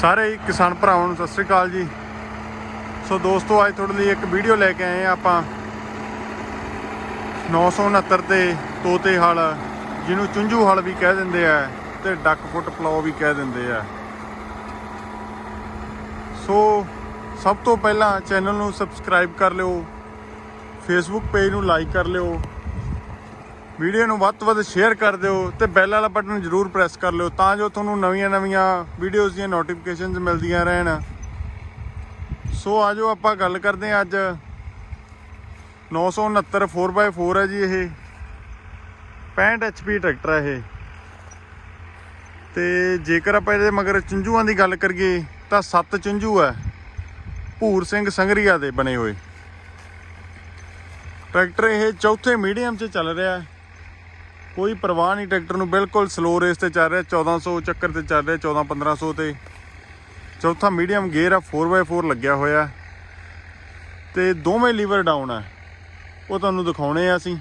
ਸਾਰੇ ਹੀ ਕਿਸਾਨ ਭਰਾਵਾਂ ਨੂੰ ਸਤਿ ਸ੍ਰੀ ਅਕਾਲ ਜੀ। ਸੋ ਦੋਸਤੋ, ਅੱਜ ਤੁਹਾਡੇ ਲਈ ਇੱਕ ਵੀਡੀਓ ਲੈ ਕੇ ਆਏ ਆ ਆਪਾਂ। 969 ਤੇ ਤੋਤੇ ਹਲ, ਜਿਹਨੂੰ ਚੁੰਝੂ ਹਲ ਵੀ ਕਹਿ ਦਿੰਦੇ ਆ ਤੇ ਡੱਕ ਫੁੱਟ ਪਲਾਓ ਵੀ ਕਹਿ ਦਿੰਦੇ ਆ। ਸੋ ਸਭ ਤੋਂ ਪਹਿਲਾਂ ਚੈਨਲ ਨੂੰ ਸਬਸਕ੍ਰਾਈਬ ਕਰ ਲਿਓ, ਫੇਸਬੁੱਕ ਪੇਜ ਨੂੰ ਲਾਈਕ ਕਰ ਲਿਓ ਵੀਡੀਓ ਨੂੰ ਵੱਧ ਤੋਂ ਵੱਧ ਸ਼ੇਅਰ ਕਰ ਦਿਓ ਤੇ ਬੈਲ ਵਾਲਾ ਬਟਨ ਜ਼ਰੂਰ ਪ੍ਰੈਸ ਕਰ ਲਿਓ ਤਾਂ ਜੋ ਤੁਹਾਨੂੰ ਨਵੀਆਂ-ਨਵੀਆਂ ਵੀਡੀਓਜ਼ ਦੀਆਂ ਨੋਟੀਫਿਕੇਸ਼ਨਸ ਮਿਲਦੀਆਂ ਰਹਿਣ। ਸੋ ਆਜੋ ਆਪਾਂ ਗੱਲ ਕਰਦੇ ਹਾਂ ਅੱਜ। 969 4x4 ਹੈ ਜੀ ਇਹ। 65 HP ਟਰੈਕਟਰ ਹੈ ਇਹ। ਤੇ ਜੇਕਰ ਆਪਾਂ ਇਹਦੇ ਮਗਰ ਚੁੰਝੂਆਂ ਦੀ ਗੱਲ ਕਰੀਏ ਤਾਂ ਸੱਤ ਚੁੰਝੂ ਹੈ। ਭੂਰ ਸਿੰਘ ਸੰਗਰੀਆ ਦੇ ਬਣੇ ਹੋਏ। ਟਰੈਕਟਰ ਇਹ ਚੌਥੇ ਮੀਡੀਅਮ 'ਚ ਚੱਲ ਰਿਹਾ ਹੈ। ਕੋਈ ਪਰਵਾਹ ਨਹੀਂ, ਟਰੈਕਟਰ ਨੂੰ ਬਿਲਕੁਲ ਸਲੋ ਰੇਸ ਤੇ ਚੱਲ ਰਿਹਾ 1400 ਚੱਕਰ ਤੇ ਚੱਲ ਰਿਹਾ 14 1500 ਤੇ। ਚੌਥਾ ਮੀਡੀਅਮ ਗੇਅਰ ਆ 4x4 ਲੱਗਿਆ ਹੋਇਆ। ਤੇ ਦੋਵੇਂ ਲੀਵਰ ਡਾਊਨ ਆ। ਉਹ ਤੁਹਾਨੂੰ ਦਿਖਾਉਣੇ ਆ ਅਸੀਂ।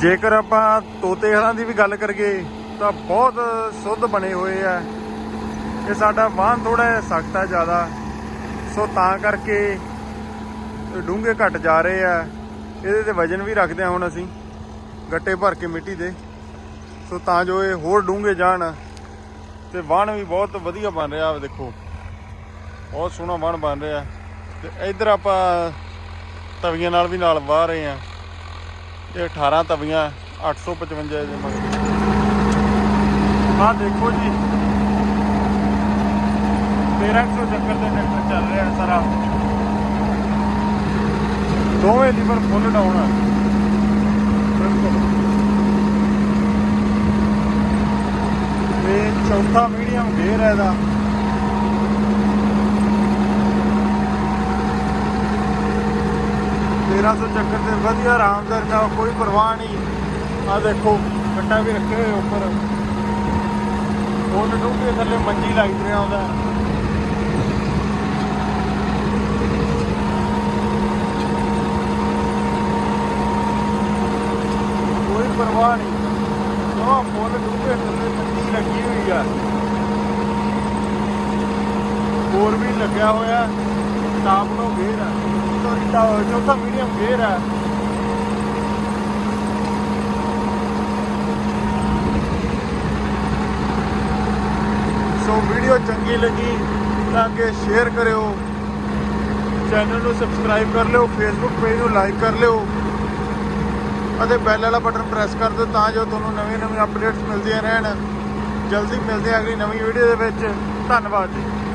ਜੇਕਰ ਆਪਾਂ ਤੋਤੇ ਹਲਾਂ ਦੀ ਵੀ ਗੱਲ ਕਰੀਏ, ਤਾਂ ਬਹੁਤ ਸੁੱਧ ਬਣੇ ਹੋਏ ਆ। ਇਹ ਸਾਡਾ ਵਾਹਨ ਥੋੜਾ ਜਿਹਾ ਸਖਤ ਆ ਜ਼ਿਆਦਾ। ਸੋ ਤਾਂ ਕਰਕੇ ਡੂੰਘੇ ਘਟ ਜਾ ਰਹੇ ਆ। ਇਹਦੇ ਤੇ ਵਜਨ ਵੀ ਰੱਖਦੇ ਆ ਹੁਣ ਅਸੀਂ, ਗੱਟੇ ਭਰ ਕੇ ਮਿੱਟੀ ਦੇ। ਸੋ ਤਾਂ ਜੋ ਇਹ ਹੋਰ ਡੂੰਘੇ ਜਾਣ ਤੇ ਵਾਹਣ ਵੀ ਬਹੁਤ ਵਧੀਆ ਬਣ ਰਿਹਾ ਆ ਦੇਖੋ। ਬਹੁਤ ਸੋਹਣਾ ਵਾਹਣ ਬਣ ਰਿਹਾ। ਤੇ ਇੱਧਰ ਆਪਾਂ ਤਵੀਆਂ ਨਾਲ ਵੀ ਨਾਲ ਵਾਹ ਰਹੇ ਆ। ਇਹ 18 ਤਵੀਆਂ 855 ਦੇ ਮਗਰ। ਆਹ ਦੇਖੋ ਜੀ। 1300 ਚੱਕਰ ਦੇ ਟਰੈਕਟਰ ਚੱਲ ਰਿਹਾ ਸਾਰਾ। ਦੋਵੇਂ ਲੀਵਰ ਫੁੱਲ ਡਾਊਨ ਆ। ਬਿਲਕੁਲ। ਇਹ ਚੌਥਾ ਮੀਡੀਅਮ ਗੇਅਰ ਹੈ ਇਹਦਾ। ਤੇਰਾਂ ਸੌ ਚੱਕਰ ਤੇ ਵਧੀਆ ਆਰਾਮਦਾਰ ਨਾਲ ਕੋਈ ਪਰਵਾਹ ਨਹੀਂ। ਆ ਦੇਖੋ ਕੱਟਾ ਵੀ ਰੱਖੇ ਹੋਏ ਉੱਪਰ। ਉਹ ਡੂੰਘੇ ਥੱਲੇ ਮੰਜੀ ਲੱਗ ਰਿਹਾ ਹੁੰਦਾ ਕੋਈ ਪਰਵਾਹ ਨਹੀਂ ਉਹ ਫੁੱਲ ਡੂੰਘੇ ਥੱਲੇ ਮੰਜੀ ਲੱਗੀ ਹੋਈ ਆ। ਹੋਰ ਵੀ ਲੱਗਿਆ ਹੋਇਆ। ਟਾਪ ਨੂੰ ਗੇਰ ਆ। ਸੋਰੀ ਚੌਥਾ ਮੀਡੀਅਮ ਗੇਰ ਆ। ਸੋ ਵੀਡੀਓ ਚੰਗੀ ਲੱਗੀ ਤਾਂ ਕਿ ਸ਼ੇਅਰ ਕਰਿਓ। ਚੈਨਲ ਨੂੰ ਸਬਸਕ੍ਰਾਈਬ ਕਰ ਲਿਓ ਫੇਸਬੁੱਕ ਪੇਜ ਨੂੰ ਲਾਈਕ ਕਰ ਲਿਓ। ਅਤੇ ਬੈਲ ਵਾਲਾ ਬਟਨ ਪ੍ਰੈਸ ਕਰ ਦਿਓ ਤਾਂ ਜੋ ਤੁਹਾਨੂੰ ਨਵੀਆਂ ਨਵੀਆਂ ਅਪਡੇਟਸ ਮਿਲਦੀਆਂ ਰਹਿਣ। ਜਲਦੀ ਮਿਲਦੇ ਹਾਂ ਅਗਲੀ ਨਵੀਂ ਵੀਡੀਓ ਦੇ ਵਿੱਚ। ਧੰਨਵਾਦ ਜੀ।